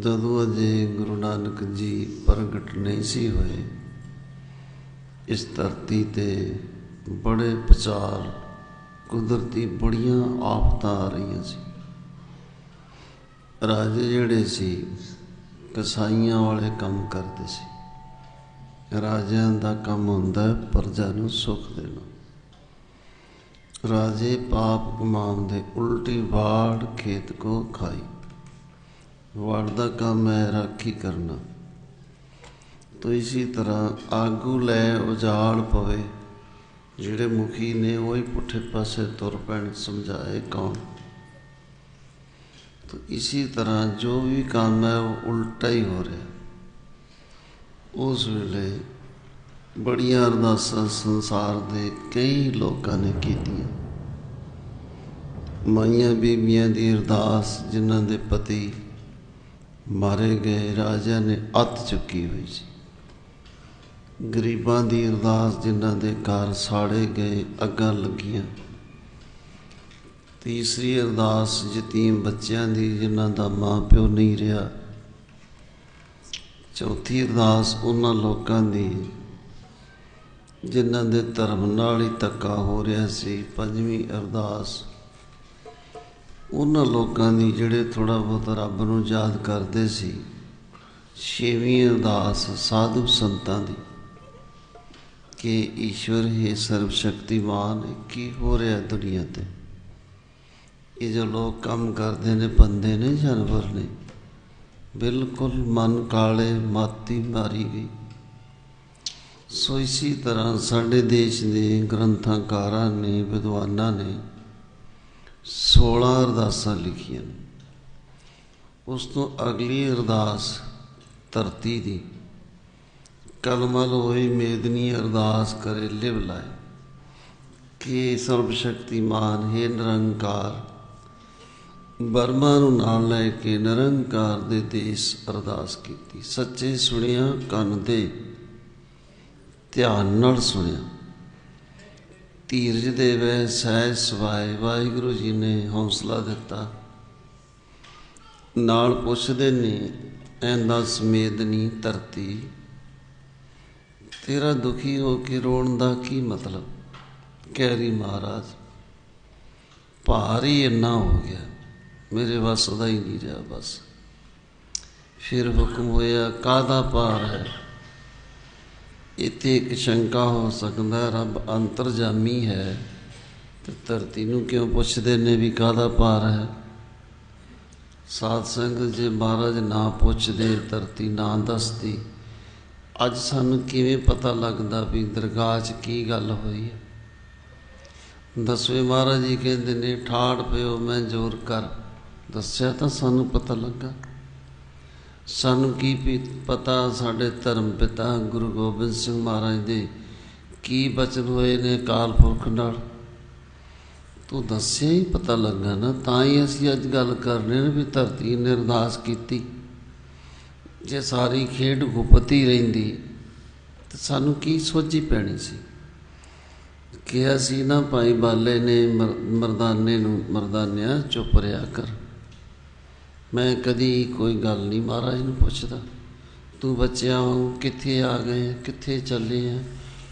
ਜਦੋਂ ਅਜੇ ਗੁਰੂ ਨਾਨਕ ਜੀ ਪ੍ਰਗਟ ਨਹੀਂ ਸੀ ਹੋਏ, ਇਸ ਧਰਤੀ ਤੇ ਬੜੇ ਪਚਾਰ ਕੁਦਰਤੀ ਬੜੀਆਂ ਆਫਤਾਂ ਆ ਰਹੀਆਂ ਸੀ। ਰਾਜੇ ਜਿਹੜੇ ਸੀ, ਕਸਾਈਆਂ ਵਾਲੇ ਕੰਮ ਕਰਦੇ ਸੀ। ਰਾਜਿਆਂ ਦਾ ਕੰਮ ਹੁੰਦਾ ਪ੍ਰਜਾ ਨੂੰ ਸੁੱਖ ਦੇਣਾ। ਰਾਜੇ ਪਾਪ ਕਮਾਉਂਦੇ ਉਲਟੀ ਵਾੜ ਖੇਤ ਕੋ ਖਾਈ। ਵਾੜ ਦਾ ਕੰਮ ਹੈ ਰਾਖੀ ਕਰਨਾ। ਤੋ ਇਸੇ ਤਰ੍ਹਾਂ ਆਗੂ ਲੈ ਉਜਾੜ ਪਵੇ, ਜਿਹੜੇ ਮੁਖੀ ਨੇ ਉਹੀ ਪੁੱਠੇ ਪਾਸੇ ਤੁਰ ਪੈਣ, ਸਮਝਾਏ ਕੌਣ। ਤੋ ਇਸੇ ਤਰ੍ਹਾਂ ਜੋ ਵੀ ਕੰਮ ਹੈ ਉਹ ਉਲਟਾ ਹੀ ਹੋ ਰਿਹਾ। ਉਸ ਵੇਲੇ ਬੜੀਆਂ ਅਰਦਾਸਾਂ ਸੰਸਾਰ ਦੇ ਕਈ ਲੋਕਾਂ ਨੇ ਕੀਤੀਆਂ। ਮਾਈਆਂ ਬੀਬੀਆਂ ਦੀ ਅਰਦਾਸ, ਜਿਨ੍ਹਾਂ ਦੇ ਪਤੀ ਮਾਰੇ ਗਏ ਰਾਜਿਆਂ ਨੇ ਅੱਤ ਚੁੱਕੀ ਹੋਈ ਸੀ। ਗਰੀਬਾਂ ਦੀ ਅਰਦਾਸ ਜਿਨ੍ਹਾਂ ਦੇ ਘਰ ਸਾੜੇ ਗਏ ਅੱਗਾਂ ਲੱਗੀਆਂ। ਤੀਸਰੀ ਅਰਦਾਸ ਯਤੀਮ ਬੱਚਿਆਂ ਦੀ ਜਿਨ੍ਹਾਂ ਦਾ ਮਾਂ ਪਿਓ ਨਹੀਂ ਰਿਹਾ। ਚੌਥੀ ਅਰਦਾਸ ਉਹਨਾਂ ਲੋਕਾਂ ਦੀ ਜਿਨ੍ਹਾਂ ਦੇ ਧਰਮ ਨਾਲ ਹੀ ਧੱਕਾ ਹੋ ਰਿਹਾ ਸੀ। ਪੰਜਵੀਂ ਅਰਦਾਸ ਉਹਨਾਂ ਲੋਕਾਂ ਦੀ ਜਿਹੜੇ ਥੋੜਾ ਬਹੁਤ ਰੱਬ ਨੂੰ ਯਾਦ ਕਰਦੇ ਸੀ, ਛੇਵੀਂ ਅਰਦਾਸ ਸਾਧੂ ਸੰਤਾਂ ਦੀ, ਕਿ ਈਸ਼ਵਰ, ਹੈ ਸਰਵ ਸ਼ਕਤੀਮਾਨ ਕੀ ਹੋ ਰਿਹਾ ਦੁਨੀਆ ਤੇ? ਇਹ ਜੋ ਲੋਕ ਕੰਮ ਕਰਦੇ ਨੇ, ਬੰਦੇ ਨੇ, ਜਾਨਵਰ ਨੇ, ਬਿਲਕੁਲ ਮਨ ਕਾਲੇ, ਮਾਤੀ ਮਾਰੀ ਗਈ। ਸੋ ਇਸੇ ਤਰ੍ਹਾਂ ਸਾਡੇ ਦੇਸ਼ ਦੇ ਗ੍ਰੰਥਾਕਾਰਾਂ ਨੇ, ਵਿਦਵਾਨਾਂ ਨੇ 16 ਅਰਦਾਸਾਂ ਲਿਖੀਆਂ ਉਸ ਤੋਂ ਅਗਲੀ ਅਰਦਾਸ ਧਰਤੀ ਦੀ। ਕਲਮਲ ਹੋਈ ਮੇਦਨੀ ਅਰਦਾਸ ਕਰੇ ਲਿਵ ਲਾਏ। ਕਿ ਸਰਬ ਸ਼ਕਤੀਮਾਨ ਹੈ ਨਿਰੰਕਾਰ। ਬਰਮਾ ਨੂੰ ਨਾਲ ਲੈ ਕੇ ਨਿਰੰਕਾਰ ਦੇ ਦੇਸ਼ ਅਰਦਾਸ ਕੀਤੀ। ਸੱਚੇ ਸੁਣਿਆ, ਕੰਨ ਦੇ ਧਿਆਨ ਨਾਲ ਸੁਣਿਆ। ਧੀਰਜ ਦੇਵੇ ਸਹਿ ਸਵਾਏ, ਵਾਹਿਗੁਰੂ ਜੀ ਨੇ ਹੌਸਲਾ ਦਿੱਤਾ। ਨਾਲ ਪੁੱਛਦੇ ਨੇ ਐਂਦਾ ਸਮੇਦਨੀ ਧਰਤੀ। ਤੇਰਾ ਦੁਖੀ ਹੋ ਕੇ ਰੋਣ ਦਾ ਕੀ ਮਤਲਬ? ਕਹਿ ਰਹੀ ਮਹਾਰਾਜ, ਭਾਰ ਹੀ ਇੰਨਾ ਹੋ ਗਿਆ। ਮੇਰੇ ਵੱਸ ਦਾ ਹੀ ਨਹੀਂ ਰਿਹਾ ਬਸ। ਫਿਰ ਹੁਕਮ ਹੋਇਆ ਕਾਦਾ ਭਾਰ ਹੈ? ਇੱਥੇ ਇੱਕ ਸ਼ੰਕਾ ਹੋ ਸਕਦਾ, ਰੱਬ ਅੰਤਰਜਾਮੀ ਹੈ ਤੇ ਧਰਤੀ ਨੂੰ ਕਿਉਂ ਪੁੱਛਦੇ ਨੇ ਵੀ ਕਾਹਦਾ ਭਾਰ ਹੈ? ਸਾਧ ਸੰਗਤ ਜੇ ਮਹਾਰਾਜ ਨਾ ਪੁੱਛਦੇ, ਧਰਤੀ ਨਾ ਦੱਸਦੀ, ਅੱਜ ਸਾਨੂੰ ਕਿਵੇਂ ਪਤਾ ਲੱਗਦਾ ਵੀ ਦਰਗਾਹ 'ਚ ਕੀ ਗੱਲ ਹੋਈ ਹੈ? ਦਸਵੇਂ ਮਹਾਰਾਜ ਜੀ, ਕਹਿੰਦੇ ਨੇ ਠਾੜ ਪਿਓ, ਮੈਂ ਜ਼ੋਰ ਕਰ ਦੱਸਿਆ ਤਾਂ ਸਾਨੂੰ ਪਤਾ ਲੱਗਾ। ਸਾਨੂੰ ਕੀ ਪਤਾ ਸਾਡੇ ਧਰਮ ਪਿਤਾ ਗੁਰੂ ਗੋਬਿੰਦ ਸਿੰਘ ਮਹਾਰਾਜ ਦੇ ਕੀ ਬਚਨ ਹੋਏ ਨੇ ਕਾਲ ਪੁਰਖ ਨਾਲ? ਤੂੰ ਦੱਸਿਆ ਹੀ ਪਤਾ ਲੱਗਾ ਨਾ, ਤਾਂ ਹੀ ਅਸੀਂ ਅੱਜ ਗੱਲ ਕਰ ਰਹੇ ਨੇ ਵੀ ਧਰਤੀ ਨੇ ਅਰਦਾਸ ਕੀਤੀ। ਜੇ ਸਾਰੀ ਖੇਡ ਗੁਪਤੀ ਰਹਿੰਦੀ, ਤੇ ਸਾਨੂੰ ਕੀ ਸੋਝੀ ਪੈਣੀ ਸੀ? ਕਿ ਅਸੀਂ ਨਾ, ਭਾਈ ਬਾਲੇ ਨੇ ਮਰਦਾਨੇ ਨੂੰ, ਮਰਦਾਨਿਆ ਚੁੱਪ ਰਿਆ ਕਰ। ਮੈਂ ਕਦੀ ਕੋਈ ਗੱਲ ਨਹੀਂ ਮਹਾਰਾਜ ਨੂੰ ਪੁੱਛਦਾ। ਤੂੰ ਬੱਚਿਆਂ ਵਾਂਗ ਕਿੱਥੇ ਆ ਗਏ ਕਿੱਥੇ ਚੱਲੇ ਆ?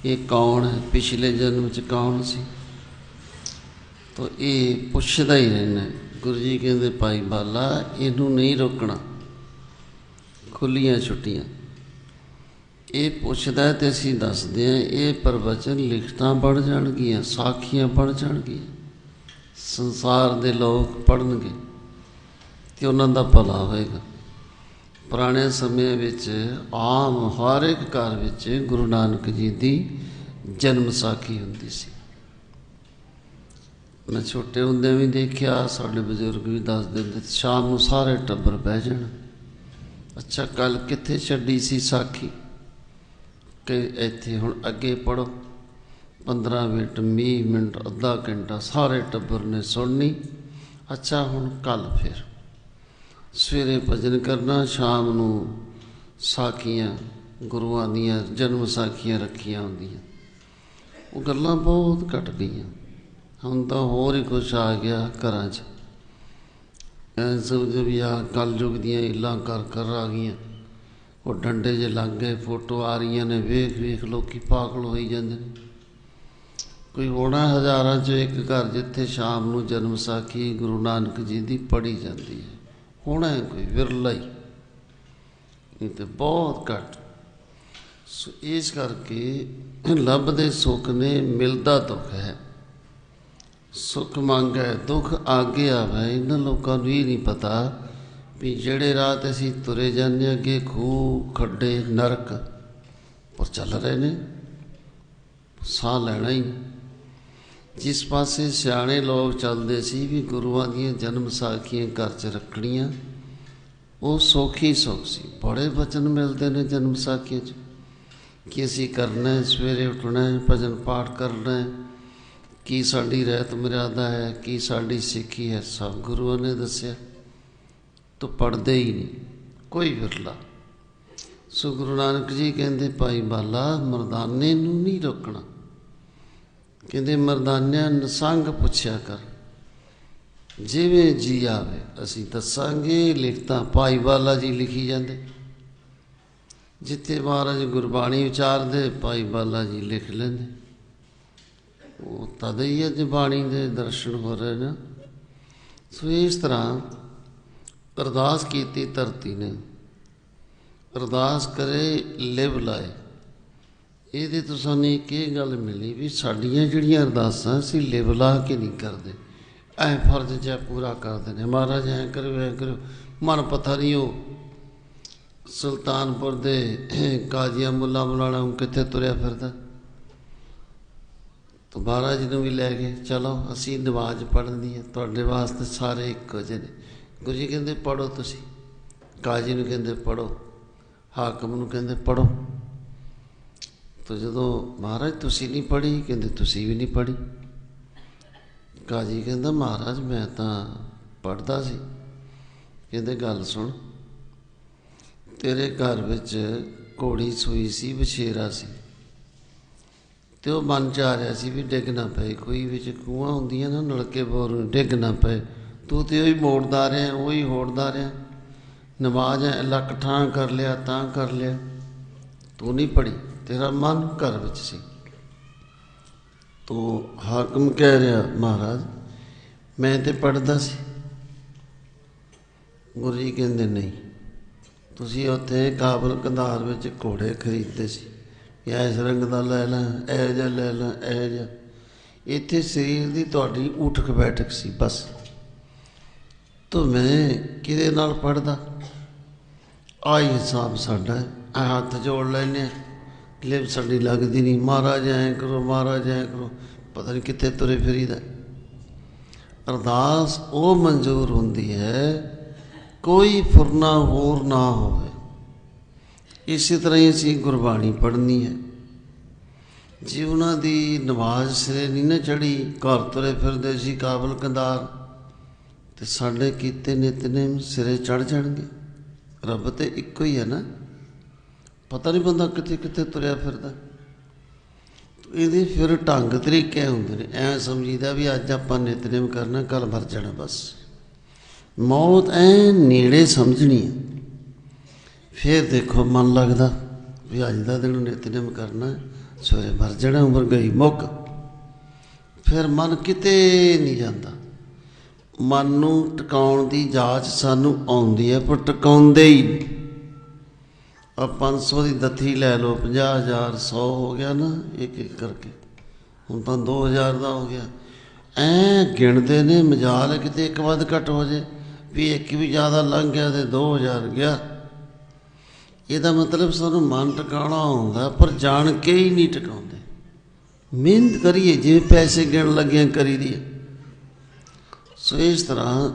ਇਹ ਕੌਣ ਹੈ? ਪਿਛਲੇ ਜਨਮ ਚ ਕੌਣ ਸੀ? ਤੋ ਇਹ ਪੁੱਛਦਾ ਹੀ ਰਹਿਣਾ ਗੁਰੂ ਜੀ ਕਹਿੰਦੇ, ਭਾਈ ਬਾਲਾ, ਇਹਨੂੰ ਨਹੀਂ ਰੋਕਣਾ। ਖੁੱਲੀਆਂ ਛੁੱਟੀਆਂ। ਇਹ ਪੁੱਛਦਾ ਤੇ ਅਸੀਂ ਦੱਸਦੇ ਆ ਇਹ ਪ੍ਰਵਚਨ ਲਿਖਤਾਂ ਬਣ ਜਾਣਗੀਆਂ, ਸਾਖੀਆਂ ਬਣ ਜਾਣਗੀਆਂ। ਸੰਸਾਰ ਦੇ ਲੋਕ ਪੜਨਗੇ ਤੇ ਉਹਨਾਂ ਦਾ ਭਲਾ ਹੋਏਗਾ। ਪੁਰਾਣੇ ਸਮੇਂ ਵਿੱਚ ਆਮ ਹਰ ਇੱਕ ਘਰ ਵਿੱਚ ਗੁਰੂ ਨਾਨਕ ਜੀ ਦੀ ਜਨਮ ਸਾਖੀ ਹੁੰਦੀ ਸੀ। ਮੈਂ ਛੋਟੇ ਹੁੰਦੇ ਵੀ ਦੇਖਿਆ, ਸਾਡੇ ਬਜ਼ੁਰਗ ਵੀ ਦੱਸ ਦਿੰਦੇ ਸ਼ਾਮ ਨੂੰ ਸਾਰੇ ਟੱਬਰ ਬਹਿ ਜਾਣ। ਅੱਛਾ ਕੱਲ ਕਿੱਥੇ ਛੱਡੀ ਸੀ ਸਾਖੀ? ਕਿ ਇੱਥੇ ਹੁਣ ਅੱਗੇ ਪੜੋ 15 ਮਿੰਟ 20 ਮਿੰਟ, ਅੱਧਾ ਘੰਟਾ ਸਾਰੇ ਟੱਬਰ ਨੇ ਸੁਣਨੀ। ਅੱਛਾ, ਹੁਣ ਕੱਲ ਫਿਰ। ਸਵੇਰੇ ਭਜਨ ਕਰਨਾ, ਸ਼ਾਮ ਨੂੰ ਸਾਖੀਆਂ, ਗੁਰੂਆਂ ਦੀਆਂ ਜਨਮ ਸਾਖੀਆਂ ਰੱਖੀਆਂ ਹੁੰਦੀਆਂ। ਉਹ ਗੱਲਾਂ ਬਹੁਤ ਘਟ ਗਈਆਂ। ਹੁਣ ਤਾਂ ਹੋਰ ਹੀ ਕੁਝ ਆ ਗਿਆ ਘਰਾਂ 'ਚ। ਐ ਸਮਝ ਵੀ ਆ, ਕਲਯੁਗ ਦੀਆਂ ਇੱਲਾਂ ਕਰ ਕਰ ਆ ਗਈਆਂ। ਉਹ ਡੰਡੇ ਜੇ ਲੱਗ ਗਏ, ਫੋਟੋ ਆ ਰਹੀਆਂ ਨੇ, ਵੇਖ ਵੇਖ ਲੋਕੀ ਪਾਗਲ ਹੋਈ ਜਾਂਦੇ ਨੇ। ਕੋਈ ਹੋਣਾ ਹਜ਼ਾਰਾਂ 'ਚ ਇੱਕ ਘਰ ਜਿੱਥੇ ਸ਼ਾਮ ਨੂੰ ਜਨਮ ਸਾਖੀ ਗੁਰੂ ਨਾਨਕ ਜੀ ਦੀ ਪੜ੍ਹੀ ਜਾਂਦੀ ਹੈ। ਹੋਣਾ ਕੋਈ ਵਿਰਲਾ ਹੀ। ਨਹੀਂ ਤੇ ਬਹੁਤ ਘੱਟ। ਸੋ ਇਸ ਕਰਕੇ ਲੱਭਦੇ ਸੁੱਖ ਨੇ ਮਿਲਦਾ ਦੁੱਖ ਹੈ। ਸੁੱਖ ਮੰਗੈ, ਦੁੱਖ ਆਗੇ ਆਵੇ, ਇਹਨਾਂ ਲੋਕਾਂ ਨੂੰ ਇਹ ਨਹੀਂ ਪਤਾ ਵੀ ਜਿਹੜੇ ਰਾਹ ਤੇ ਅਸੀਂ ਤੁਰੇ ਜਾਂਦੇ ਅੱਗੇ ਖੂਹ ਖੱਡੇ ਨਰਕ, ਪਰ ਚੱਲ ਰਹੇ ਨੇ। ਸਾਹ ਲੈਣਾ ਹੀ। ਜਿਸ ਪਾਸੇ ਸਿਆਣੇ ਲੋਕ ਚੱਲਦੇ ਸੀ ਵੀ ਗੁਰੂਆਂ ਦੀਆਂ ਜਨਮ ਸਾਖੀਆਂ ਘਰ 'ਚ ਰੱਖਣੀਆਂ, ਉਹ ਸੌਖੀ ਸੁੱਖ ਸੀ। ਬੜੇ ਵਚਨ ਮਿਲਦੇ ਨੇ ਜਨਮ ਸਾਖੀਆਂ 'ਚ ਕਿ ਅਸੀਂ ਕਰਨਾ ਹੈ, ਸਵੇਰੇ ਉੱਠਣਾ ਹੈ, ਭਜਨ ਪਾਠ ਕਰਨਾ ਹੈ। ਕੀ ਸਾਡੀ ਰਹਿਤ ਮਰਿਆਦਾ ਹੈ, ਕੀ ਸਾਡੀ ਸਿੱਖੀ ਹੈ, ਸਭ ਗੁਰੂਆਂ ਨੇ ਦੱਸਿਆ। ਤੋ ਪੜਦੇ ਹੀ ਨਹੀਂ, ਕੋਈ ਵਿਰਲਾ। ਸੋ ਗੁਰੂ ਨਾਨਕ ਜੀ ਕਹਿੰਦੇ, ਭਾਈ ਬਾਲਾ, ਮਰਦਾਨੇ ਨੂੰ ਨਹੀਂ ਰੋਕਣਾ। ਕਹਿੰਦੇ ਮਰਦਾਨਿਆਂ ਨਸੰਗ ਪੁੱਛਿਆ ਕਰ। ਜਿਵੇਂ ਜੀ ਆਵੇ, ਅਸੀਂ ਦੱਸਾਂਗੇ, ਲਿਖਤਾਂ ਭਾਈ ਬਾਲਾ ਜੀ ਲਿਖੀ ਜਾਂਦੇ। ਜਿੱਥੇ ਮਹਾਰਾਜ ਗੁਰਬਾਣੀ ਉਚਾਰਦੇ, ਭਾਈ ਬਾਲਾ ਜੀ ਲਿਖ ਲੈਂਦੇ। ਉਹ ਤਦ ਹੀ ਅੱਜ ਬਾਣੀ ਦੇ ਦਰਸ਼ਨ ਹੋ ਰਹੇ ਨੇ। ਸੋ ਇਸ ਤਰ੍ਹਾਂ ਅਰਦਾਸ ਕੀਤੀ ਧਰਤੀ ਨੇ। ਅਰਦਾਸ ਕਰੇ, ਲਿਵ ਲਾਏ। ਇਹਦੇ ਤੋਂ ਸਾਨੂੰ ਇੱਕ ਇਹ ਗੱਲ ਮਿਲੀ ਵੀ ਸਾਡੀਆਂ ਜਿਹੜੀਆਂ ਅਰਦਾਸਾਂ ਅਸੀਂ ਲਿਵਲਾ ਕੇ ਨਹੀਂ ਕਰਦੇ। ਐ ਫਰਜ਼ ਜਿਹਾ ਪੂਰਾ ਕਰਦੇ ਨੇ ਮਹਾਰਾਜ, ਐ ਕਰੋ ਐ ਕਰੋ। ਮਨ ਪਤਾ ਨਹੀਂ ਉਹ ਸੁਲਤਾਨਪੁਰ ਦੇ ਕਾਜ਼ੀਆਂ ਮੁੱਲਾ ਮੁਲਾਣਾ ਕਿੱਥੇ ਤੁਰਿਆ ਫਿਰਦਾ? ਤਾਂ ਮਹਾਰਾਜ ਨੂੰ ਵੀ ਲੈ ਕੇ ਚਲੋ, ਅਸੀਂ ਨਮਾਜ਼ ਪੜ੍ਹਨੀ ਹੈ ਤੁਹਾਡੇ ਵਾਸਤੇ ਸਾਰੇ ਇੱਕੋ ਜਿਹੇ ਨੇ। ਗੁਰੂ ਜੀ ਕਹਿੰਦੇ ਪੜੋ ਤੁਸੀਂ। ਕਾਜੀ ਨੂੰ ਕਹਿੰਦੇ ਪੜੋ ਹਾਕਮ ਨੂੰ ਕਹਿੰਦੇ ਪੜੋ ਤਾਂ ਜਦੋਂ ਮਹਾਰਾਜ ਤੁਸੀਂ ਨਹੀਂ ਪੜ੍ਹੀ, ਕਹਿੰਦੇ ਤੁਸੀਂ ਵੀ ਨਹੀਂ ਪੜ੍ਹੀ। ਕਾਜੀ ਕਹਿੰਦਾ, ਮਹਾਰਾਜ, ਮੈਂ ਤਾਂ ਪੜਦਾ ਸੀ। ਕਹਿੰਦੇ, ਗੱਲ ਸੁਣ, ਤੇਰੇ ਘਰ ਵਿੱਚ ਘੋੜੀ ਸੂਈ ਸੀ ਵਿਛੇਰਾ ਸੀ। ਤੇ ਉਹ ਮਨ ਚ ਆ ਰਿਹਾ ਸੀ ਵੀ ਡਿੱਗ ਨਾ ਪਏ, ਕੋਈ ਵਿੱਚ ਖੂਹਾਂ ਹੁੰਦੀਆਂ ਨਾ, ਨਲਕੇ ਬੋਰ ਡਿੱਗ ਨਾ ਪਏ। ਤੂੰ ਤੇ ਉਹੀ ਮੋੜਦਾ ਰਿਹਾ, ਉਹੀ ਹੋੜਦਾ ਰਿਹਾ। ਨਮਾਜ਼ ਲੱਕ ਠਾਂ ਕਰ ਲਿਆ, ਤਾਂ ਕਰ ਲਿਆ। ਤੂੰ ਨਹੀਂ ਪੜੀ ਤੇਰਾ ਮਨ ਘਰ ਵਿੱਚ ਸੀ। ਤੋ ਹਾਕਮ ਕਹਿ ਰਿਹਾ, ਮਹਾਰਾਜ, ਮੈਂ ਤੇ ਪੜਦਾ ਸੀ। ਗੁਰੂ ਜੀ ਕਹਿੰਦੇ, ਨਹੀਂ, ਤੁਸੀਂ ਉੱਥੇ ਕਾਬਲ ਕੰਧਾਰ ਵਿੱਚ ਘੋੜੇ ਖਰੀਦਦੇ ਸੀ। ਜਾਂ ਇਸ ਰੰਗ ਦਾ ਲੈ ਲੈ, ਇਹ ਜਿਹਾ ਲੈ ਲੈ, ਇਹ ਜਿਹਾ। ਇੱਥੇ ਸਰੀਰ ਦੀ ਤੁਹਾਡੀ ਉਠਕ ਬੈਠਕ ਸੀ, ਬਸ। ਤੋ ਮੈਂ ਕਿਹਦੇ ਨਾਲ ਪੜਦਾ ਆਈ ਹਿਸਾਬ ਸਾਡਾ ਹੱਥ ਜੋੜ ਲੈਨੇ ਆ। ਲਿਵ ਸਾਡੀ ਲੱਗਦੀ ਨਹੀਂ। ਮਹਾਰਾਜ ਐ ਕਰੋ, ਮਹਾਰਾਜ ਐ ਕਰੋ। ਪਤਾ ਨਹੀਂ ਕਿੱਥੇ ਤੁਰੇ ਫਿਰੀਦਾ। ਅਰਦਾਸ ਉਹ ਮਨਜ਼ੂਰ ਹੁੰਦੀ ਹੈ, ਕੋਈ ਫੁਰਨਾ ਹੋਰ ਨਾ ਹੋਵੇ। ਇਸੇ ਤਰ੍ਹਾਂ ਹੀ ਅਸੀਂ ਗੁਰਬਾਣੀ ਪੜ੍ਹਨੀ ਹੈ। ਜੇ ਉਹਨਾਂ ਦੀ ਨਮਾਜ਼ ਸਿਰੇ ਨਹੀਂ ਨਾ ਚੜੀ ਘਰ ਤੁਰੇ ਫਿਰਦੇ ਸੀ ਕਾਬਲ ਕੰਦਾਰ ਤੇ ਸਾਡੇ ਕੀਤੇ ਨਿਤਨੇਮ ਸਿਰੇ ਚੜ ਜਾਣਗੇ। ਰੱਬ ਤੇ ਇੱਕੋ ਹੀ ਹੈ ਨਾ। ਪਤਾ ਨਹੀਂ ਬੰਦਾ ਕਿੱਥੇ ਕਿੱਥੇ ਤੁਰਿਆ ਫਿਰਦਾ। ਇਹਦੇ ਫਿਰ ਢੰਗ ਤਰੀਕੇ ਹੁੰਦੇ ਨੇ। ਐ ਸਮਝੀਦਾ ਵੀ ਅੱਜ ਆਪਾਂ ਨਿਤਨੇਮ ਕਰਨਾ ਕੱਲ ਮਰ ਜਾਣਾ ਬਸ। ਮੌਤ ਐ ਨੇੜੇ ਸਮਝਣੀ ਹੈ ਫਿਰ ਦੇਖੋ, ਮਨ ਲੱਗਦਾ ਵੀ ਅੱਜ ਦਾ ਦਿਨ ਨਿਤਨੇਮ ਕਰਨਾ, ਸਵੇਰੇ ਮਰ ਜਾਣਾ, ਉਮਰ ਗਈ ਮੁੱਕ। ਫਿਰ ਮਨ ਕਿਤੇ ਨਹੀਂ ਜਾਂਦਾ। ਮਨ ਨੂੰ ਟਿਕਾਉਣ ਦੀ ਜਾਂਚ ਸਾਨੂੰ ਆਉਂਦੀ ਹੈ, ਪਰ ਟਿਕਾਉਂਦੇ ਹੀ ਆ 500 ਦੀ ਦੱਥੀ ਲੈ ਲਓ 50000 100 ਹੋ ਗਿਆ ਨਾ, ਇੱਕ ਇੱਕ ਕਰਕੇ। ਹੁਣ ਤਾਂ 2000 ਦਾ ਹੋ ਗਿਆ। ਐ ਗਿਣਦੇ ਨੇ, ਮਜਾਲ ਕਿਤੇ ਇੱਕ ਵੱਧ ਘਟ ਹੋ ਜੇ, ਵੀ ਇੱਕ ਵੀ ਜ਼ਿਆਦਾ ਲੰਘ ਗਿਆ ਤੇ 2000 ਗਿਆ। ਇਹਦਾ ਮਤਲਬ ਸਾਨੂੰ ਮਨ ਟਿਕਾਣਾ ਆਉਂਦਾ ਪਰ ਜਾਣ ਕੇ ਹੀ ਨਹੀਂ ਟਿਕਾਉਂਦੇ। ਮਿਹਨਤ ਕਰੀਏ, ਜਿਵੇਂ ਪੈਸੇ ਗਿਣ ਲੱਗਿਆ ਕਰੀਦੀ ਹੈ ਸੋ ਇਸ ਤਰ੍ਹਾਂ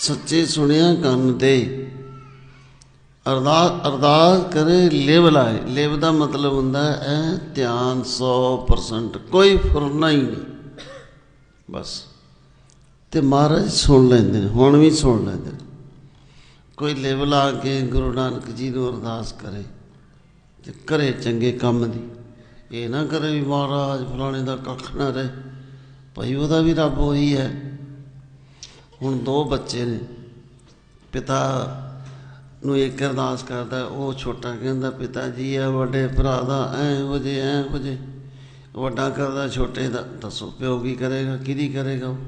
ਸੱਚੇ ਸੁਣਿਆ ਕੰਨ ਦੇ ਅਰਦਾਸ ਅਰਦਾਸ ਕਰੇ ਲਿਵ ਲਾਏ। ਲਿਵ ਦਾ ਮਤਲਬ ਹੁੰਦਾ ਹੈ ਧਿਆਨ 100% ਕੋਈ ਫੁਰਨਾ ਹੀ ਨਹੀਂ। ਬਸ। ਤੇ ਮਹਾਰਾਜ ਸੁਣ ਲੈਂਦੇ ਨੇ, ਹੁਣ ਵੀ ਸੁਣ ਲੈਂਦੇ ਨੇ। ਕੋਈ ਲਿਵ ਲਾ ਕੇ ਗੁਰੂ ਨਾਨਕ ਜੀ ਨੂੰ ਅਰਦਾਸ ਕਰੇ ਤੇ ਕਰੇ ਚੰਗੇ ਕੰਮ ਦੀ। ਇਹ ਨਾ ਕਰੇ ਵੀ ਮਹਾਰਾਜ ਫਲਾਣੇ ਦਾ ਕੱਖ ਨਾ ਰਹੇ। ਭਾਈ ਉਹਦਾ ਵੀ ਰੱਬ ਉਹੀ ਹੈ। ਹੁਣ ਦੋ ਬੱਚੇ ਨੇ। ਪਿਤਾ ਨੂੰ ਇੱਕ ਅਰਦਾਸ ਕਰਦਾ, ਉਹ ਛੋਟਾ ਕਹਿੰਦਾ, ਪਿਤਾ ਜੀ, ਇਹ ਵੱਡੇ ਭਰਾ ਦਾ ਐ ਹੋ ਜੇ, ਐ ਹੋ ਜੇ। ਵੱਡਾ ਕਰਦਾ, ਛੋਟੇ ਦਾ। ਦੱਸੋ, ਪਿਓ ਕੀ ਕਰੇਗਾ, ਕਿਹਦੀ ਕਰੇਗਾ ਉਹ?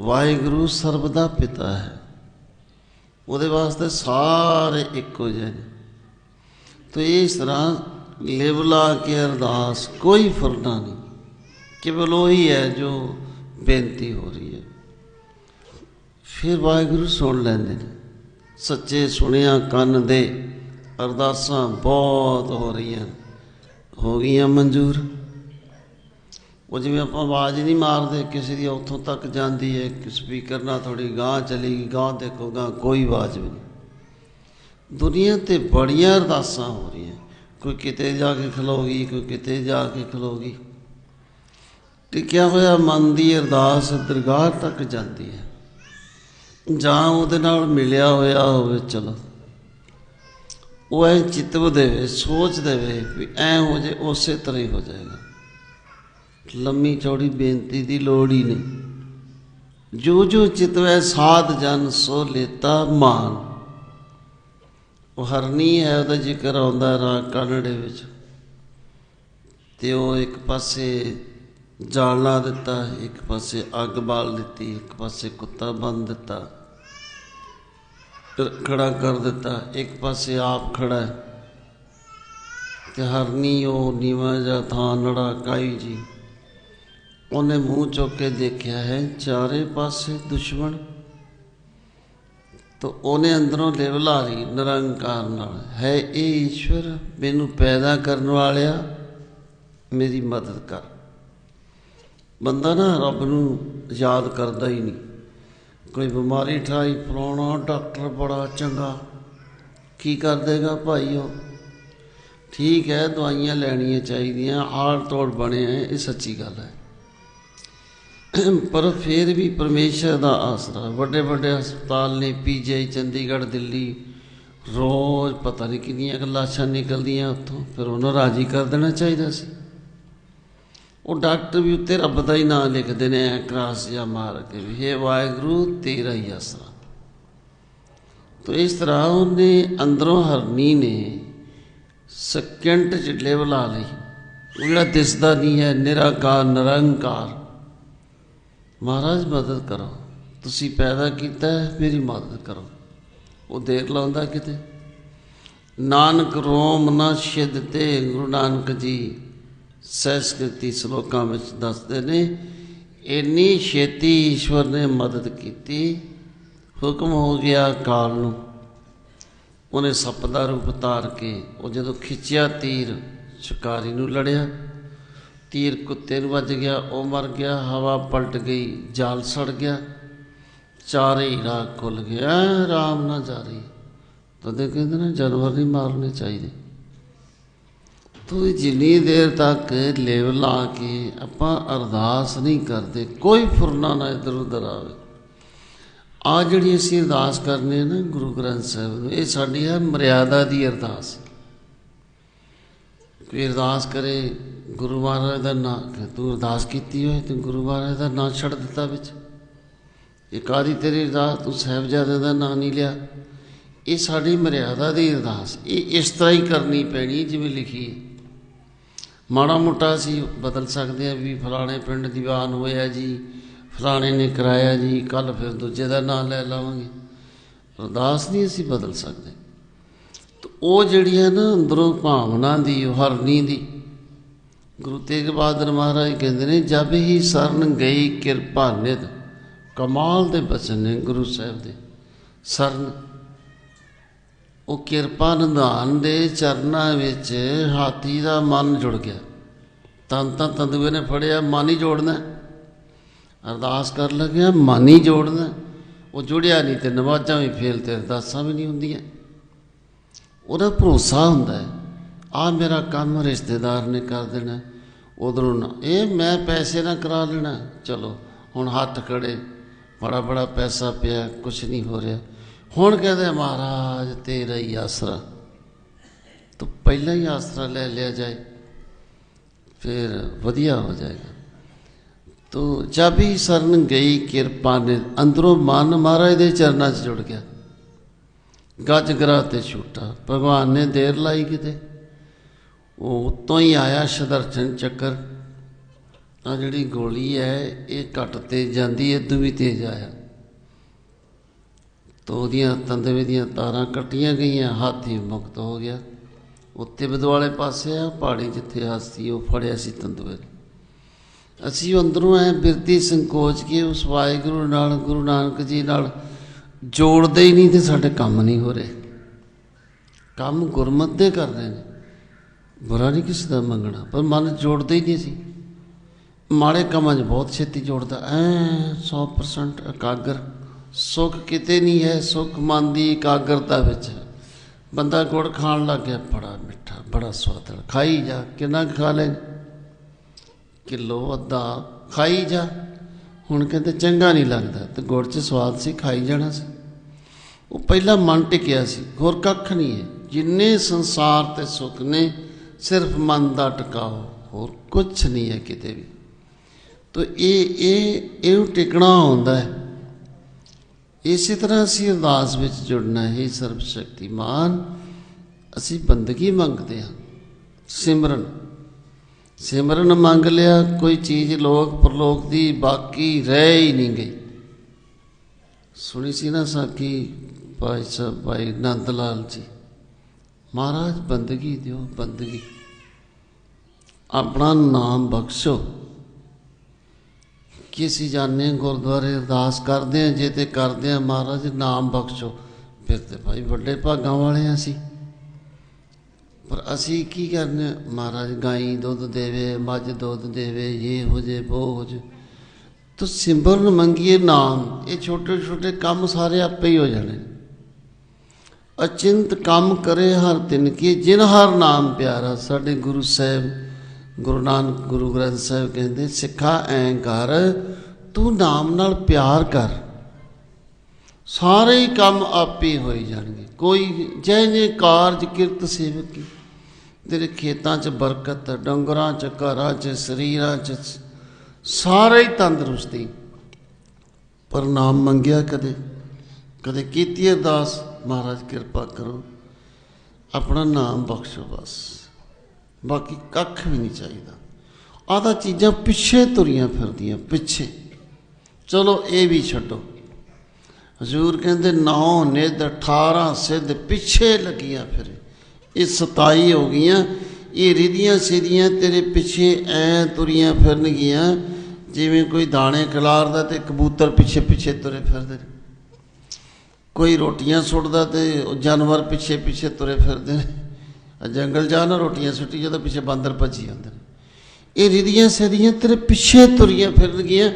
ਵਾਹਿਗੁਰੂ ਸਰਬ ਦਾ ਪਿਤਾ ਹੈ। ਉਹਦੇ ਵਾਸਤੇ ਸਾਰੇ ਇੱਕੋ ਜਿਹੇ ਨੇ। ਤੋ ਇਸ ਤਰ੍ਹਾਂ ਲਿਵਲਾ ਕੇ ਅਰਦਾਸ ਕੋਈ ਫਰਨਾ ਨਹੀਂ। ਕੇਵਲ ਉਹੀ ਹੈ ਜੋ ਬੇਨਤੀ ਹੋ ਰਹੀ ਹੈ। ਫਿਰ ਵਾਹਿਗੁਰੂ ਸੁਣ ਲੈਂਦੇ ਨੇ। ਸੱਚੇ ਸੁਣਿਆ ਕੰਨ ਦੇ ਅਰਦਾਸਾਂ ਬਹੁਤ ਹੋ ਰਹੀਆਂ। ਹੋ ਗਈਆਂ ਮਨਜ਼ੂਰ। ਉਹ ਜਿਵੇਂ ਆਪਾਂ ਆਵਾਜ਼ ਨਹੀਂ ਮਾਰਦੇ, ਕਿਸੇ ਦੀ ਉੱਥੋਂ ਤੱਕ ਜਾਂਦੀ ਹੈ, ਕਿ ਸਪੀਕਰ ਨਾਲ ਥੋੜੀ ਗਾਂ ਚਲੀ ਗਈ ਗਾਂ ਦੇਖੋ ਗਾਂ ਕੋਈ ਆਵਾਜ਼ ਵੀ ਨਹੀਂ। ਦੁਨੀਆ ਤੇ ਬੜੀਆਂ ਅਰਦਾਸਾਂ ਹੋ ਰਹੀਆਂ। ਕੋਈ ਕਿਤੇ ਜਾ ਕੇ ਖਲੋਗੀ, ਕੋਈ ਕਿਤੇ ਜਾ ਕੇ ਖਲੋਗੀ। ਟਿਕਿਆ ਹੋਇਆ ਮਨ ਦੀ ਅਰਦਾਸ ਦਰਗਾਹ ਤੱਕ ਜਾਂਦੀ ਹੈ। ਜਾਂ ਉਹਦੇ ਨਾਲ ਮਿਲਿਆ ਹੋਇਆ ਹੋਵੇ, ਚਲੋ। ਉਹ ਐ ਚਿਤਵ ਦੇਵੇ ਸੋਚ ਦੇਵੇ ਵੀ ਐ ਹੋ ਜੇ, ਉਸੇ ਤਰ੍ਹਾਂ ਹੀ ਹੋ ਜਾਏਗਾ। ਲੰਮੀ ਚੌੜੀ ਬੇਨਤੀ ਦੀ ਲੋੜ ਹੀ ਨਹੀਂ। ਜੋ ਜੋ ਚਿਤਵੈ ਸਾਧ ਜਨ ਸੋ ਲੇਤਾ ਮਾਨ। ਉਹ ਹਰਨੀ ਹੈ, ਉਹਦਾ ਜ਼ਿਕਰ ਆਉਂਦਾ ਰਾਗ ਕਾਨੜੇ ਵਿੱਚ। ਤੇ ਉਹ ਇੱਕ ਪਾਸੇ ਜਾਲ ਲਾ ਦਿੱਤਾ, ਇੱਕ ਪਾਸੇ ਅੱਗ ਬਾਲ ਦਿੱਤੀ, ਇੱਕ ਪਾਸੇ ਕੁੱਤਾ ਬੰਨ ਦਿੱਤਾ, ਫਿਰ ਖੜਾ ਕਰ ਦਿੱਤਾ, ਇੱਕ ਪਾਸੇ ਆਪ ਖੜਾ ਹੈ। ਤੇ ਹਰਨੀ ਉਹ ਨੀਵਾਂ ਜਿਹਾ ਥਾਂ ਨੜਾ ਕਾਈ ਜੀ। ਉਹਨੇ ਮੂੰਹ ਚੁੱਕ ਕੇ ਦੇਖਿਆ ਹੈ, ਚਾਰੇ ਪਾਸੇ ਦੁਸ਼ਮਣ। ਤੋ ਉਹਨੇ ਅੰਦਰੋਂ ਲੇਵਲਾ ਲਈ ਨਿਰੰਕਾਰ ਨਾਲ, ਹੈ ਇਹ ਈਸ਼ਵਰ, ਮੈਨੂੰ ਪੈਦਾ ਕਰਨ ਵਾਲਿਆ, ਮੇਰੀ ਮਦਦ ਕਰ। ਬੰਦਾ ਨਾ ਰੱਬ ਨੂੰ ਯਾਦ ਕਰਦਾ ਹੀ ਨਹੀਂ। ਕੋਈ ਬਿਮਾਰੀ ਠਾਈ, ਫਲਾਉਣਾ, ਡਾਕਟਰ ਬੜਾ ਚੰਗਾ। ਕੀ ਕਰ ਦੇਗਾ ਭਾਈ ਉਹ? ਠੀਕ ਹੈ, ਦਵਾਈਆਂ ਲੈਣੀਆਂ ਚਾਹੀਦੀਆਂ ਹਾਰ ਤੋੜ ਬਣੇ ਹੈ ਇਹ ਸੱਚੀ ਗੱਲ ਹੈ। ਪਰ ਫਿਰ ਵੀ ਪਰਮੇਸ਼ਰ ਦਾ ਆਸਰਾ, ਵੱਡੇ ਵੱਡੇ ਹਸਪਤਾਲ ਨੇ ਪੀਜੀਆਈ ਚੰਡੀਗੜ੍ਹ, ਦਿੱਲੀ, ਰੋਜ਼ ਪਤਾ ਨਹੀਂ ਕਿੰਨੀਆਂ ਲਾਸ਼ਾਂ ਨਿਕਲਦੀਆਂ ਉੱਥੋਂ, ਫਿਰ ਉਹਨੂੰ ਰਾਜੀ ਕਰ ਦੇਣਾ ਚਾਹੀਦਾ ਸੀ। ਉਹ ਡਾਕਟਰ ਵੀ ਉੱਤੇ ਰੱਬ ਦਾ ਹੀ ਨਾਮ ਲਿਖਦੇ ਨੇ ਕ੍ਰਾਸ ਜਾਂ ਮਾਰ ਕੇ ਵੀ ਇਹ ਵਾਹਿਗੁਰੂ, ਤੇਰਾ ਹੀ ਆਸਰਾ। ਤੋ ਇਸ ਤਰ੍ਹਾਂ ਉਹਨੇ ਅੰਦਰੋਂ ਹਰਨੀ ਨੇ ਸਕਿੰਟ ਚ ਲੈਵਲਾ ਲਈ ਉਹ ਜਿਹੜਾ ਦਿਸਦਾ ਨਹੀਂ ਹੈ, ਨਿਰਾਕਾਰ, ਨਿਰੰਕਾਰ। ਮਹਾਰਾਜ, ਮਦਦ ਕਰੋ। ਤੁਸੀਂ ਪੈਦਾ ਕੀਤਾ, ਮੇਰੀ ਮਦਦ ਕਰੋ। ਉਹ ਦੇਰ ਲਾਉਂਦਾ ਕਿਤੇ। ਨਾਨਕ ਰੋਮ ਨਾ ਛਿਦ ਤੇ ਗੁਰੂ ਨਾਨਕ ਜੀ। ਸੰਸਕ੍ਰਿਤੀ ਸ਼ਲੋਕਾਂ ਵਿੱਚ ਦੱਸਦੇ ਨੇ, ਇੰਨੀ ਛੇਤੀ ਈਸ਼ਵਰ ਨੇ ਮਦਦ ਕੀਤੀ, ਹੁਕਮ ਹੋ ਗਿਆ ਕਾਲ ਨੂੰ। ਉਹਨੇ ਸੱਪ ਦਾ ਰੂਪ ਧਾਰ ਕੇ ਉਹ ਜਦੋਂ ਖਿੱਚਿਆ, ਤੀਰ ਸ਼ਿਕਾਰੀ ਨੂੰ ਲੜਿਆ। ਤੀਰ ਕੁੱਤੇ ਨੂੰ ਵੱਜ ਗਿਆ, ਉਹ ਮਰ ਗਿਆ, ਹਵਾ ਪਲਟ ਗਈ, ਜਾਲ ਸੜ ਗਿਆ। ਚਾਰੇ ਹੀ ਰਾਹ ਖੁੱਲ ਗਿਆ ਆਰਾਮ ਨਾਲ ਜਾ ਰਹੀ ਤਦੇ ਕਹਿੰਦੇ ਨੇ, ਜਾਨਵਰ ਨਹੀਂ ਮਾਰਨੇ ਚਾਹੀਦੇ। ਤੂੰ ਜਿੰਨੀ ਦੇਰ ਤੱਕ ਲੇਵ ਲਾ ਕੇ ਆਪਾਂ ਅਰਦਾਸ ਨਹੀਂ ਕਰਦੇ, ਕੋਈ ਫੁਰਨਾ ਨਾ ਇਧਰ ਉਧਰ ਆਵੇ। ਆ ਜਿਹੜੀ ਅਸੀਂ ਅਰਦਾਸ ਕਰਨੇ ਆ ਨਾ ਗੁਰੂ ਗ੍ਰੰਥ ਸਾਹਿਬ ਨੂੰ, ਇਹ ਸਾਡੀ ਹੈ ਮਰਿਆਦਾ ਦੀ ਅਰਦਾਸ ਕੋਈ ਅਰਦਾਸ ਕਰੇ, ਗੁਰੂ ਮਹਾਰਾਜ ਦਾ ਨਾਮ ਤੂੰ ਅਰਦਾਸ ਕੀਤੀ ਹੋਏ ਤੇ ਗੁਰੂ ਮਹਾਰਾਜ ਦਾ ਨਾਮ ਛੱਡ ਦਿੱਤਾ ਵਿੱਚ। ਇਹ ਆਦੀ ਤੇਰੀ ਅਰਦਾਸ, ਤੂੰ ਸਾਹਿਬਜ਼ਾਦੇ ਦਾ ਨਾਮ ਨਹੀਂ ਲਿਆ। ਇਹ ਸਾਡੀ ਮਰਿਆਦਾ ਦੀ ਅਰਦਾਸ, ਇਹ ਇਸ ਤਰ੍ਹਾਂ ਹੀ ਕਰਨੀ ਪੈਣੀ ਜਿਵੇਂ ਲਿਖੀ ਹੈ। ਮਾੜਾ ਮੋਟਾ ਅਸੀਂ ਬਦਲ ਸਕਦੇ ਆ ਵੀ ਫਲਾਣੇ ਪਿੰਡ ਦੀਵਾਨ ਹੋਇਆ ਜੀ, ਫਲਾਣੇ ਨੇ ਕਰਾਇਆ ਜੀ ਕੱਲ ਫਿਰ ਦੂਜੇ ਦਾ ਨਾਮ ਲੈ ਲਾਵਾਂਗੇ। ਅਰਦਾਸ ਨਹੀਂ ਅਸੀਂ ਬਦਲ ਸਕਦੇ। ਤੇ ਉਹ ਜਿਹੜੀ ਹੈ ਨਾ ਅੰਦਰੋਂ ਭਾਵਨਾ ਦੀ ਹਰਨੀ ਦੀ, ਗੁਰੂ ਤੇਗ ਬਹਾਦਰ ਮਹਾਰਾਜ ਕਹਿੰਦੇ ਨੇ, ਜਬ ਹੀ ਸਰਨ ਗਈ ਕਿਰਪਾ ਨਿਤ ਕਮਾਲ ਦੇ ਬਚਨ ਨੇ ਗੁਰੂ ਸਾਹਿਬ ਦੇ। ਸਰਨ ਉਹ ਕਿਰਪਾ ਨਿਧਾਨ ਦੇ ਚਰਨਾਂ ਵਿੱਚ ਹਾਥੀ ਦਾ ਮਨ ਜੁੜ ਗਿਆ। ਤਨ ਤਾਂ ਤੰਦੂਏ ਨੇ ਫੜਿਆ, ਮਨ ਹੀ ਜੋੜਨਾ। ਅਰਦਾਸ ਕਰ ਲੱਗਿਆ, ਮਨ ਹੀ ਜੋੜਨਾ। ਉਹ ਜੁੜਿਆ ਨਹੀਂ ਤੇ ਨਵਾਜ਼ਾਂ ਵੀ ਫੇਲ ਤੇ ਅਰਦਾਸਾਂ ਵੀ ਨਹੀਂ ਹੁੰਦੀਆਂ। ਉਹਦਾ ਭਰੋਸਾ ਹੁੰਦਾ ਹੈ ਆ ਮੇਰਾ ਕੰਮ ਰਿਸ਼ਤੇਦਾਰ ਨੇ ਕਰ ਦੇਣਾ। ਉਧਰੋਂ ਨਾ, ਇਹ ਮੈਂ ਪੈਸੇ ਨਾ ਕਰਾ ਲੈਣਾ। ਚਲੋ, ਹੁਣ ਹੱਥ ਖੜੇ। ਬੜਾ ਬੜਾ ਪੈਸਾ ਪਿਆ ਕੁਝ ਨਹੀਂ ਹੋ ਰਿਹਾ। ਹੁਣ ਕਹਿੰਦੇ ਮਹਾਰਾਜ, ਤੇਰਾ ਹੀ ਆਸਰਾ। ਤੂੰ ਪਹਿਲਾਂ ਹੀ ਆਸਰਾ ਲੈ ਲਿਆ ਜਾਏ, ਫਿਰ ਵਧੀਆ ਹੋ ਜਾਏਗਾ। ਤੋ ਚਾਬੀ ਸਰਨ ਗਈ ਕਿਰਪਾ ਨੇ, ਅੰਦਰੋਂ ਮਨ ਮਹਾਰਾਜ ਦੇ ਚਰਨਾਂ 'ਚ ਜੁੜ ਗਿਆ। ਗੱਜ ਗਰਾ ਤੇ ਛੂਟਾ। ਭਗਵਾਨ ਨੇ ਦੇਰ ਲਾਈ ਕਿਤੇ। ਉਹ ਉਤੋਂ ਹੀ ਆਇਆ ਸ਼ਦਰਸ਼ਨ ਚੱਕਰ। ਆ ਜਿਹੜੀ ਗੋਲੀ ਹੈ, ਇਹ ਘੱਟ ਤੇ ਜਾਂਦੀ ਹੈ ਵੀ ਤੇਜ਼ ਆਇਆ। ਤੋ ਉਹਦੀਆਂ ਤੰਦਵੇ ਦੀਆਂ ਤਾਰਾਂ ਕੱਟੀਆਂ ਗਈਆਂ, ਹਾਥੀ ਮੁਕਤ ਹੋ ਗਿਆ। ਉੱਤੇ ਬਦਵਾਲੇ ਪਾਸੇ ਆ, ਪਹਾੜੀ ਜਿੱਥੇ ਹਸਤੀ ਉਹ ਫੜਿਆ ਸੀ ਤੰਦਵੇ ਅਸੀਂ ਅੰਦਰੋਂ ਐ ਬਿਰਤੀ ਸੰਕੋਚ ਕੇ ਉਸ ਵਾਹਿਗੁਰੂ ਨਾਲ, ਗੁਰੂ ਨਾਨਕ ਜੀ ਨਾਲ ਜੋੜਦੇ ਹੀ ਨਹੀਂ ਤੇ ਸਾਡੇ ਕੰਮ ਨਹੀਂ ਹੋ ਰਹੇ। ਕੰਮ ਗੁਰਮਤਿ ਦੇ ਕਰਦੇ ਨੇ। ਬੁਰਾ ਨਹੀਂ ਕਿਸੇ ਦਾ ਮੰਗਣਾ, ਪਰ ਮਨ ਜੋੜਦੇ ਹੀ ਨਹੀਂ ਸੀ। ਮਾੜੇ ਕੰਮਾਂ 'ਚ ਬਹੁਤ ਛੇਤੀ ਜੋੜਦਾ, ਐ 100% ਇਕਾਗਰ। ਸੁੱਖ ਕਿਤੇ ਨਹੀਂ ਹੈ, ਸੁੱਖ ਮਨ ਦੀ ਇਕਾਗਰਤਾ ਵਿੱਚ ਹੈ। ਬੰਦਾ ਗੁੜ ਖਾਣ ਲੱਗ ਗਿਆ, ਬੜਾ ਮਿੱਠਾ, ਬੜਾ ਸਵਾਦ ਖਾਈ ਜਾ, ਕਿੰਨਾ ਕੁ ਖਾ ਲੈ? ਕਿਲੋ ਅੱਧਾ ਖਾਈ ਜਾ। ਹੁਣ ਕਹਿੰਦੇ ਚੰਗਾ ਨਹੀਂ ਲੱਗਦਾ, ਤੇ ਗੁੜ 'ਚ ਸਵਾਦ ਸੀ, ਖਾਈ ਜਾਣਾ ਸੀ। ਉਹ ਪਹਿਲਾਂ ਮਨ ਟਿਕਿਆ ਸੀ, ਹੋਰ ਕੱਖ ਨਹੀਂ ਹੈ। ਜਿੰਨੇ ਸੰਸਾਰ ਤੇ ਸੁੱਖ ਨੇ, ਸਿਰਫ ਮਨ ਦਾ ਟਿਕਾਓ, ਹੋਰ ਕੁਝ ਨਹੀਂ ਹੈ ਕਿਤੇ ਵੀ। ਤੋ ਇਹ ਇਹ ਇਹਨੂੰ ਟਿਕਣਾ ਹੁੰਦਾ ਹੈ। ਇਸੇ ਤਰ੍ਹਾਂ ਅਸੀਂ ਅਰਦਾਸ ਵਿੱਚ ਜੁੜਨਾ ਹੈ ਸਰਬ ਸ਼ਕਤੀਮਾਨ ਅਸੀਂ ਬੰਦਗੀ ਮੰਗਦੇ ਹਾਂ, ਸਿਮਰਨ। ਸਿਮਰਨ ਮੰਗ ਲਿਆ, ਕੋਈ ਚੀਜ਼ ਲੋਕ, ਪਰਲੋਕ ਦੀ ਬਾਕੀ ਰਹਿ ਹੀ ਨਹੀਂ ਗਈ। ਸੁਣੀ ਸੀ ਨਾ ਸਾਕੀ ਭਾਈ ਸਾਹਿਬ, ਭਾਈ ਨੰਦ ਲਾਲ ਜੀ, ਮਹਾਰਾਜ, ਬੰਦਗੀ ਦਿਓ, ਬੰਦਗੀ। ਆਪਣਾ ਨਾਮ ਬਖਸ਼ੋ। ਕਿ ਅਸੀਂ ਜਾਣੇ ਗੁਰਦੁਆਰੇ, ਅਰਦਾਸ ਕਰਦੇ ਆ ਜੇ ਤੇ ਕਰਦੇ ਆ ਮਹਾਰਾਜ, ਨਾਮ ਬਖਸ਼ੋ। ਫਿਰ ਤੇ ਭਾਈ ਵੱਡੇ ਭਾਗਾਂ ਵਾਲੇ ਆ ਅਸੀਂ। ਪਰ ਅਸੀਂ ਕੀ ਕਰਨੇ ਮਹਾਰਾਜ, ਗਾਈ ਦੁੱਧ ਦੇਵੇ, ਮੱਝ ਦੁੱਧ ਦੇਵੇ ਇਹ ਹੋ ਜੇ ਉਹ ਹੋ ਜੇ। ਤੋ ਸਿਮਰਨ ਮੰਗੀਏ ਨਾਮ। ਇਹ ਛੋਟੇ ਛੋਟੇ ਕੰਮ ਸਾਰੇ ਆਪੇ ਹੀ ਹੋ ਜਾਣੇ। ਅਚਿੰਤ ਕੰਮ ਕਰੇ ਹਰ ਦਿਨ ਕੀ, ਜਿਨ ਹਰ ਨਾਮ ਪਿਆਰਾ, ਸਾਡੇ ਗੁਰੂ ਸਾਹਿਬ ਗੁਰੂ ਨਾਨਕ, ਗੁਰੂ ਗ੍ਰੰਥ ਸਾਹਿਬ ਕਹਿੰਦੇ, ਸਿੱਖਾ ਐਂ ਕਰ, ਤੂੰ ਨਾਮ ਨਾਲ ਪਿਆਰ ਕਰ। ਸਾਰੇ ਹੀ ਕੰਮ ਆਪੇ ਹੋਈ ਜਾਣਗੇ। ਕੋਈ ਜੈ ਜੇ ਕਾਰਜ ਕਿਰਤ ਸੇਵਕ ਤੇਰੇ ਖੇਤਾਂ 'ਚ ਬਰਕਤ, ਡੰਗਰਾਂ 'ਚ, ਘਰਾਂ 'ਚ, ਸਰੀਰਾਂ 'ਚ, ਸਾਰੇ ਹੀ ਤੰਦਰੁਸਤੀ ਪਰ ਨਾਮ ਮੰਗਿਆ ਕਦੇ? ਕਦੇ ਕੀਤੀ ਅਰਦਾਸ ਮਹਾਰਾਜ ਕਿਰਪਾ ਕਰੋ। ਆਪਣਾ ਨਾਮ ਬਖਸ਼ੋ ਬਸ। ਬਾਕੀ ਕੱਖ ਵੀ ਨਹੀਂ ਚਾਹੀਦਾ। ਆਹ ਤਾਂ ਚੀਜ਼ਾਂ ਪਿੱਛੇ ਤੁਰੀਆਂ ਫਿਰਦੀਆਂ, ਪਿੱਛੇ। ਚਲੋ ਇਹ ਵੀ ਛੱਡੋ। ਹਜ਼ੂਰ ਕਹਿੰਦੇ 9 ਨਿਧ 18 ਸਿੱਧ ਪਿੱਛੇ ਲੱਗੀਆਂ ਫਿਰ। ਇਹ 27 ਹੋ ਗਈਆਂ। ਇਹ ਰਿਧੀਆਂ ਸਿਧੀਆਂ ਤੇਰੇ ਪਿੱਛੇ ਐ ਤੁਰੀਆਂ ਫਿਰਨਗੀਆਂ। ਜਿਵੇਂ ਕੋਈ ਦਾਣੇ ਖਿਲਾਰਦਾ ਤੇ ਕਬੂਤਰ ਪਿੱਛੇ ਪਿੱਛੇ ਤੁਰੇ ਫਿਰਦੇ ਨੇ। ਕੋਈ ਰੋਟੀਆਂ ਸੁੱਟਦਾ ਤੇ ਉਹ ਜਾਨਵਰ ਪਿੱਛੇ ਪਿੱਛੇ ਤੁਰੇ ਫਿਰਦੇ ਨੇ। ਜੰਗਲ ਜਾ ਨਾ ਰੋਟੀਆਂ ਸੁੱਟੀ ਜਦੋਂ, ਪਿੱਛੇ ਬਾਂਦਰ ਭੱਜੀ ਜਾਂਦੇ ਨੇ। ਇਹ ਰਿਧੀਆਂ ਸਿਧੀਆਂ ਤੇਰੇ ਪਿੱਛੇ ਤੁਰੀਆਂ ਫਿਰਨਗੀਆਂ,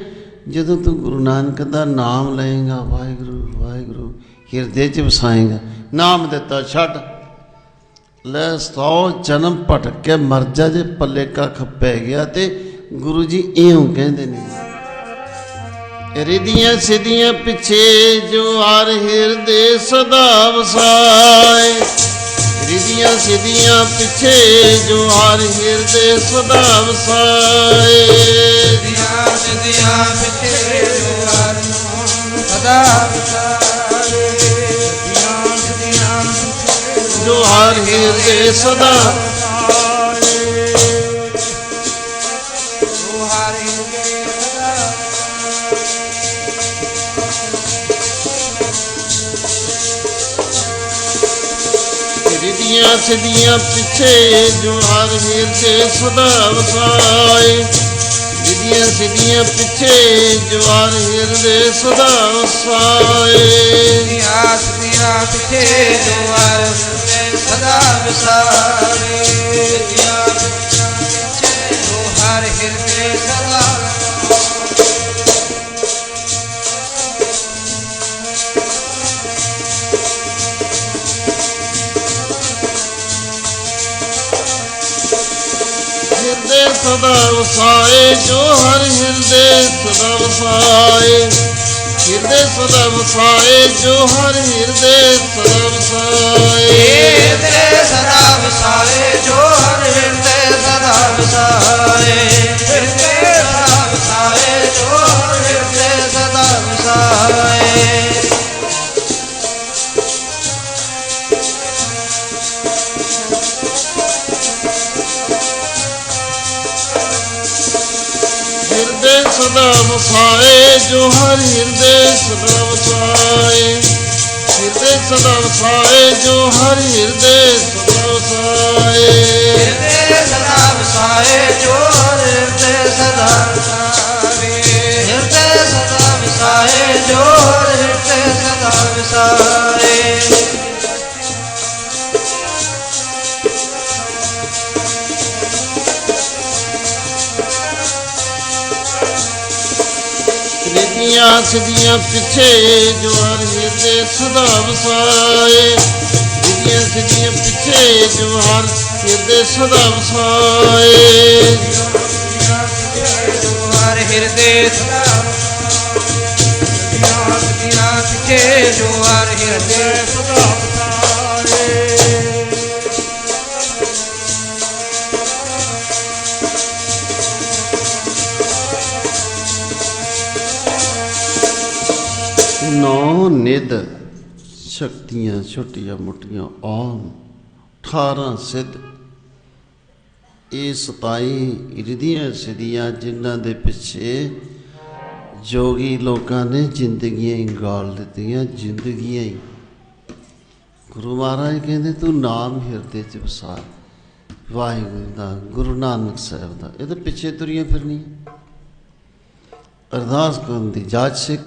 ਜਦੋਂ ਤੂੰ ਗੁਰੂ ਨਾਨਕ ਦਾ ਨਾਮ ਲਏਗਾ, ਵਾਹਿਗੁਰੂ ਵਾਹਿਗੁਰੂ, ਹਿਰਦੇ 'ਚ ਵਸਾਏਗਾ, ਨਾਮ ਦਿੱਤਾ ਛੱਡ। ਲੈ ਸੌ ਜਨਮ ਭਟਕ ਕੇ ਮਰ ਜਾ ਜੇ ਪੱਲੇ ਕੱਖ ਪੈ ਗਿਆ ਤੇ ਗੁਰੂ ਜੀ ਇਉਂ ਕਹਿੰਦੇ ਨੇ, ਰਿਧੀਆਂ ਸਿਧੀਆਂ ਪਿੱਛੇ ਜੋ ਹਰ ਹਿਰਦੇ ਸਦਾ ਵਸਾਏ। ਰਿਧੀਆਂ ਸਿਧੀਆਂ ਪਿੱਛੇ ਜੋ ਹਰ ਹਿਰਦੇ ਸਦਾ ਵਸਾਏ ਦਿਆਂ ਸਿਧੀਆਂ ਪਿੱਛੇ ਹਰ ਸਦਾ ਵਿਸਾਰੇ ਜੋ ਹਰ ਹਿਰਦੇ ਸਦਾ ਰਿਧੀਆਂ ਸਿਧੀਆਂ ਪਿੱਛੇ ਜੋ ਹਰ ਹਿਰਦੇ ਸਦਾ ਵਸਾਏ। ਰਿਧੀਆਂ ਸਿਧੀਆਂ ਪਿੱਛੇ ਜੋ ਹਰ ਹਿਰਦੇ ਸਦਾ ਵਸਾਏ। ਦਿਆਂ ਸਿਧੀਆਂ ਪਿੱਛੇ ਜੋ ਹਰ ਸਦਾ ਵਿਸਾਰੇ ਦਿਆਂ ਸਿਧੀਆਂ ਪਿੱਛੇ ਜੋ ਹਰ ਹਿਰਦੇ ਸਦਾ ਸਦਾ ਵਸਾਏ ਜੋ ਹਰ ਹਿਰਦੇ ਸਦਾ ਵਸਾਏ ਹਿਰਦੇ ਸਦਾ ਵਸਾਏ ਜੋ ਹਰ ਹਿਰਦੇ ਸਦਾ ਵਸਾਏ ਹਿਰਦੇ ਸਦਾ ਵਸਾਏ ਜੋ ਹਰ ਹਿਰਦੇ ਸਦਾ ਵਸਾਏ ਸਦਾ ਵਸਾਏ ਜੋ ਹਰ ਹਿਰਦੇ ਸਦਾ ਵਸਾਏ। ਹਿਰਦੇ ਸਦਾ ਵਸਾਏ, ਜੋ ਹਰ ਹਿਰਦੇ ਸਦਾ ਵਸਾਏ। ਹਿਰਦੇ ਸਦਾ ਰਿਧੀਆਂ ਸਿਧੀਆਂ ਪਿੱਛੇ ਜਵਾਰ ਹਰ ਹਿਰਦੇ ਸਦਾ ਵਸਾਏ। ਰਿਧੀਆਂ ਸਿਧੀਆਂ ਪਿੱਛੇ ਜੋ ਹਰ ਹਿਰਦੇ ਸਦਾ ਵਸਾਏ। ਜੋ ਹਰ ਹਿਰਦੇ ਸਦਾ ਵਸਾਏ। ਦੀਆਂ ਪਿਛੇ ਜੋ ਹਰ ਹਿਰਦੇ ਸਦਾ ਨੌ ਸ਼ਕਤੀਆਂ ਛੋਟੀਆਂ ਮੋਟੀਆਂ ਆਮ 18 ਸਿੱਧ। ਇਹ 27 ਰਿਧੀਆਂ ਸਿਧੀਆਂ ਜਿਨ੍ਹਾਂ ਦੇ ਪਿੱਛੇ ਜੋਗੀ ਲੋਕਾਂ ਨੇ ਜ਼ਿੰਦਗੀਆਂ ਹੀ ਗਾਲ ਦਿੱਤੀਆਂ, ਜ਼ਿੰਦਗੀਆਂ ਹੀ। ਗੁਰੂ ਮਹਾਰਾਜ ਕਹਿੰਦੇ, ਤੂੰ ਨਾਮ ਹਿਰਦੇ ਚ ਵਸਾ। ਵਾਹਿਗੁਰੂ ਦਾ, ਗੁਰੂ ਨਾਨਕ ਸਾਹਿਬ ਦਾ। ਇਹਦੇ ਪਿੱਛੇ ਤੁਰੀਆਂ ਫਿਰਨੀ ਅਰਦਾਸ ਕਰਨ ਦੀ ਜਾਚ ਸਿੱਖ